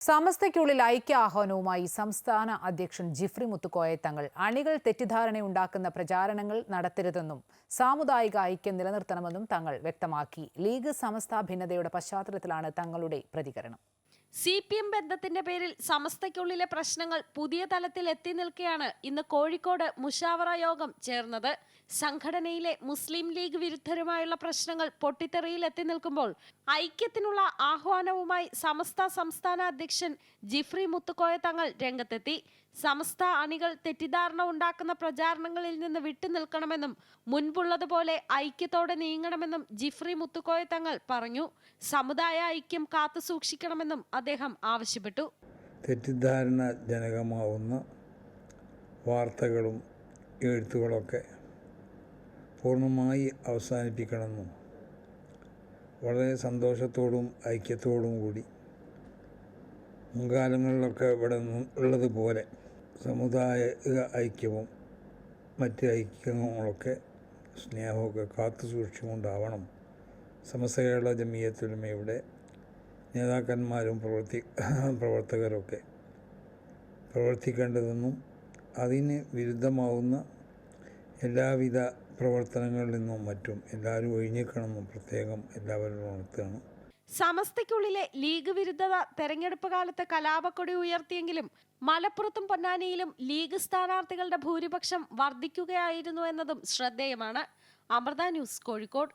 സമസ്തയ്ക്കുള്ളിൽ ഐക്യ ആഹ്വാനവുമായി സംസ്ഥാന അധ്യക്ഷൻ ജിഫ്രി മുത്തുക്കോയ തങ്ങൾ അണികൾ തെറ്റിദ്ധാരണയുണ്ടാക്കുന്ന പ്രചാരണങ്ങൾ നടത്തരുതെന്നും സാമുദായിക ഐക്യം നിലനിർത്തണമെന്നും തങ്ങൾ വ്യക്തമാക്കി. ലീഗ് സമസ്ത ഭിന്നതയുടെ പശ്ചാത്തലത്തിലാണ് തങ്ങളുടെ പ്രതികരണം. സി പി എം ബന്ധത്തിന്റെ പേരിൽ സമസ്തയ്ക്കുള്ളിലെ പ്രശ്നങ്ങൾ പുതിയ തലത്തിൽ എത്തി നിൽക്കെയാണ് ഇന്ന് കോഴിക്കോട് മുഷാവറ യോഗം ചേർന്നത്. സംഘടനയിലെ മുസ്ലിം ലീഗ് വിരുദ്ധരുമായുള്ള പ്രശ്നങ്ങൾ പൊട്ടിത്തെറിയിൽ എത്തി നിൽക്കുമ്പോൾ ഐക്യത്തിനുള്ള ആഹ്വാനവുമായി സമസ്ത സംസ്ഥാന അധ്യക്ഷൻ ജിഫ്രി മുത്തുക്കോയ തങ്ങൾ രംഗത്തെത്തി. സമസ്ത അണികൾ തെറ്റിദ്ധാരണ ഉണ്ടാക്കുന്ന പ്രചാരണങ്ങളിൽ നിന്ന് വിട്ടുനിൽക്കണമെന്നും മുൻപുള്ളതുപോലെ ഐക്യത്തോടെ നീങ്ങണമെന്നും ജിഫ്രി മുത്തുക്കോയ തങ്ങൾ പറഞ്ഞു. സമുദായ ഐക്യം കാത്തു സൂക്ഷിക്കണമെന്നും അദ്ദേഹം ആവശ്യപ്പെട്ടു. തെറ്റിദ്ധാരണ ജനകമാവുന്ന വാർത്തകളും എഴുത്തുകളൊക്കെ പൂർണമായി അവസാനിപ്പിക്കണമെന്നും വളരെ സന്തോഷത്തോടും ഐക്യത്തോടും കൂടി മുൻകാലങ്ങളിലൊക്കെ ഇവിടെ ഉള്ളതുപോലെ സമുദായ ഐക്യവും മറ്റ് ഐക്യങ്ങളൊക്കെ സ്നേഹമൊക്കെ കാത്തു സൂക്ഷിച്ചുകൊണ്ടാവണം സമസ്തകേരള ജമീയത്തുലമയുടെ നേതാക്കന്മാരും പ്രവർത്തി പ്രവർത്തകരൊക്കെ പ്രവർത്തിക്കേണ്ടതെന്നും അതിന് വിരുദ്ധമാവുന്ന എല്ലാവിധ പ്രവർത്തനങ്ങളിൽ നിന്നും മറ്റും എല്ലാവരും ഒഴിഞ്ഞിരിക്കണമെന്നും പ്രത്യേകം എല്ലാവരും ഉണർത്തുകയാണ് സമസ്തയ്ക്കുള്ളിലെ ലീഗ് വിരുദ്ധത തെരഞ്ഞെടുപ്പ് കാലത്ത് കലാപക്കൊടി ഉയർത്തിയെങ്കിലും മലപ്പുറത്തും പൊന്നാനിയിലും ലീഗ് സ്ഥാനാർത്ഥികളുടെ ഭൂരിപക്ഷം വർദ്ധിക്കുകയായിരുന്നു എന്നതും ശ്രദ്ധേയമാണ്. അമൃത ന്യൂസ് കോഴിക്കോട്.